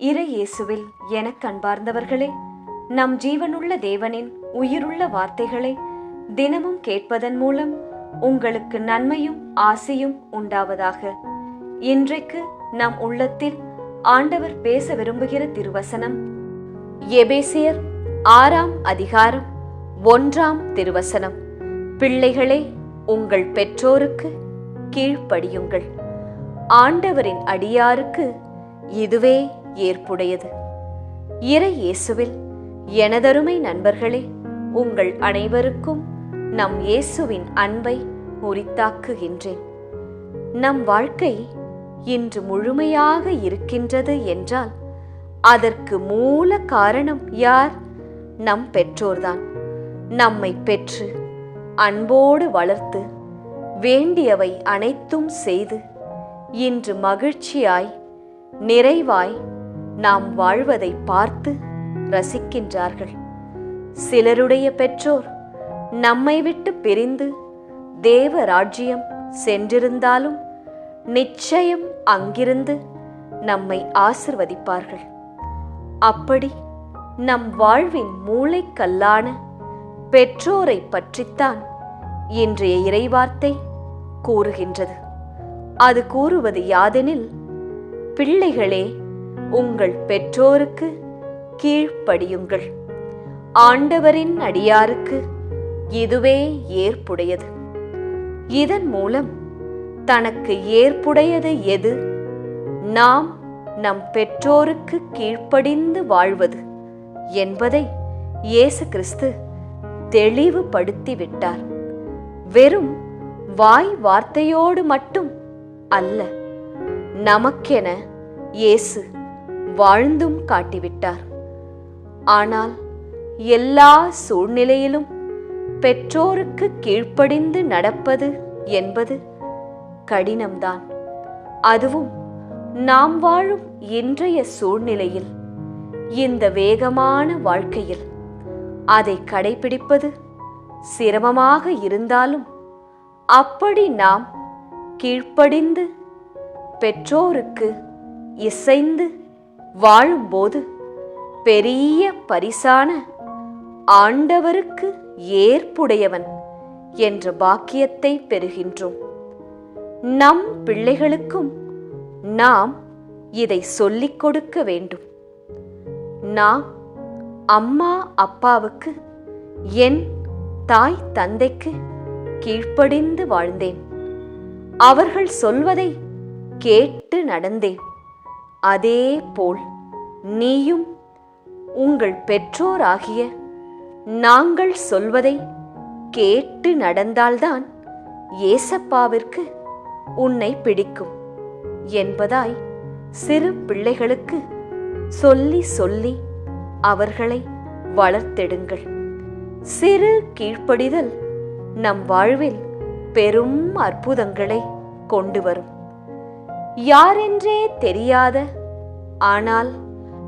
இறை இயேசுவில் எனக் கண்பார்ந்தவர்களே நம் ஜீவனுள்ள தேவனின் உயிருள்ள வார்த்தைகளை தினமும் கேட்பதன் மூலம் உங்களுக்கு நன்மையும் ஆசையும் உண்டாவதாக. இன்றைக்கு நம் உள்ளத்தில் ஆண்டவர் பேச விரும்புகிற திருவசனம் எபேசியர் ஆறாம் அதிகாரம் ஒன்றாம் திருவசனம். பிள்ளைகளே உங்கள் பெற்றோருக்கு கீழ்ப்படியுங்கள். ஆண்டவரின் அடியாருக்கு இதுவே ஏற்புடையது. இறை இயேசுவில் எனதருமை நண்பர்களே உங்கள் அனைவருக்கும் நம் இயேசுவின் அன்பை உரித்தாக்குகின்றேன் நம் வாழ்க்கை இன்று முழுமையாக இருக்கின்றது என்றால் அதற்கு மூல காரணம் யார்? நம் பெற்றோர்தான். நம்மை பெற்று அன்போடு வளர்த்து வேண்டியவை அனைத்தும் செய்து இன்று மகிழ்ச்சியாய் நிறைவாய் நாம் வாழ்வதை பார்த்து ரசிக்கின்றார்கள். சிலருடைய பெற்றோர் நம்மை விட்டு பிரிந்து தேவ ராஜ்யம் சென்றிருந்தாலும் நிச்சயம் அங்கிருந்து நம்மை ஆசிர்வதிப்பார்கள். அப்படி நம் வாழ்வின் மூளைக்கல்லான பெற்றோரை பற்றித்தான் இன்றைய இறைவார்த்தை கூறுகின்றது. அது கூறுவது யாதெனில் பிள்ளைகளே உங்கள் பெற்றோருக்கு கீழ்ப்படியுங்கள். ஆண்டவரின் அடியாருக்கு இதுவே ஏற்புடையது. இதன் மூலம் தனக்கு ஏற்புடையது எது? நாம் நம் பெற்றோருக்கு கீழ்ப்படிந்து வாழ்வது என்பதை இயேசு கிறிஸ்து தெளிவுபடுத்திவிட்டார். வெறும் வாய் வார்த்தையோடு மட்டும் அல்ல நமக்கென இயேசு வாழ்ந்தும் காட்டிவிட்டார். ஆனால் எல்லா சூழ்நிலையிலும் பெற்றோருக்கு கீழ்ப்படிந்து நடப்பது என்பது கடினம்தான். அதுவும் நாம் வாழும் இன்றைய சூழ்நிலையில் இந்த வேகமான வாழ்க்கையில். அதை கடைபிடிப்பது சிரமமாக இருந்தாலும் அப்படி நாம் கீழ்ப்படிந்து பெற்றோருக்கு இசைந்து வாழும்போது பெரிய பரிசான ஆண்டவருக்கு ஏற்புடையவன் என்ற பாக்கியத்தை பெறுகின்றோம். நம் பிள்ளைகளுக்கும் நாம் இதை சொல்லிக் கொடுக்க வேண்டும். நான் அம்மா அப்பாவுக்கு என் தாய் தந்தைக்கு கீழ்ப்படிந்து வாழ்ந்தேன். அவர்கள் சொல்வதை கேட்டு நடந்தேன். அதே போல் நீயும் உங்கள் பெற்றோராகிய நாங்கள் சொல்வதை கேட்டு நடந்தால்தான் ஏசப்பாவிற்கு உன்னை பிடிக்கும் என்பதாய் சிறு பிள்ளைகளுக்கு சொல்லி சொல்லி அவர்களை வளர்த்தெடுங்கள். சிறு கீழ்ப்படிதல் நம் வாழ்வில் பெரும் அற்புதங்களை கொண்டு வரும். யாரென்றே தெரியாத ஆனால்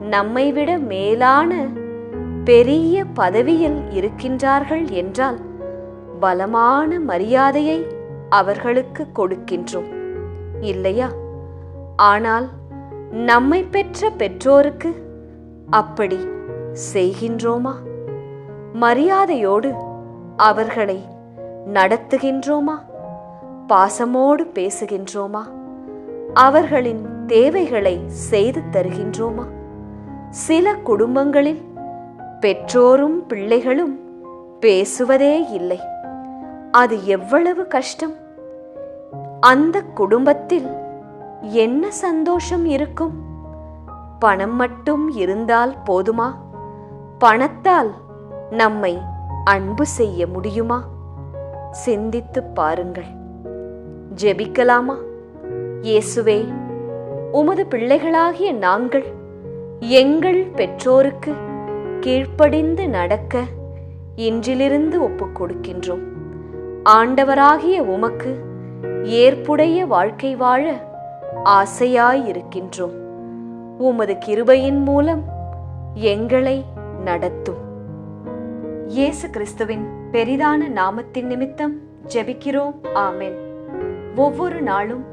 நம்மை விட மேலான பெரிய பதவியில் இருக்கின்றார்கள் என்றால் பலமான மரியாதையை அவர்களுக்கு கொடுக்கின்றோம் இல்லையா? ஆனால் நம்மை பெற்ற பெற்றோருக்கு அப்படி செய்கின்றோமா? மரியாதையோடு அவர்களை நடத்துகின்றோமா? பாசமோடு பேசுகின்றோமா? அவர்களின் தேவைகளை செய்து தருகின்றோமா? சில குடும்பங்களில் பெற்றோரும் பிள்ளைகளும் பேசுவதே இல்லை. அது எவ்வளவு கஷ்டம்? அந்த குடும்பத்தில் என்ன சந்தோஷம் இருக்கும்? பணம் மட்டும் இருந்தால் போதுமா? பணத்தால் நம்மை அன்பு செய்ய முடியுமா? சிந்தித்து பாருங்கள். ஜெபிக்கலாமா? இயேசுவே உமது பிள்ளைகளாகிய நாங்கள் எங்கள் பெற்றோருக்கு கீழ்ப்படிந்து நடக்க இன்றிலிருந்து ஒப்புக் கொடுக்கின்றோம் ஆண்டவராகிய உமக்கு ஏற்புடைய வாழ்க்கை வாழ ஆசையாயிருக்கின்றோம். உமது கிருபையின் மூலம் எங்களை நடத்தும். இயேசு கிறிஸ்துவின் பெரிதான நாமத்தின் நிமித்தம் ஜெபிக்கிறோம். ஆமென். ஒவ்வொரு நாளும்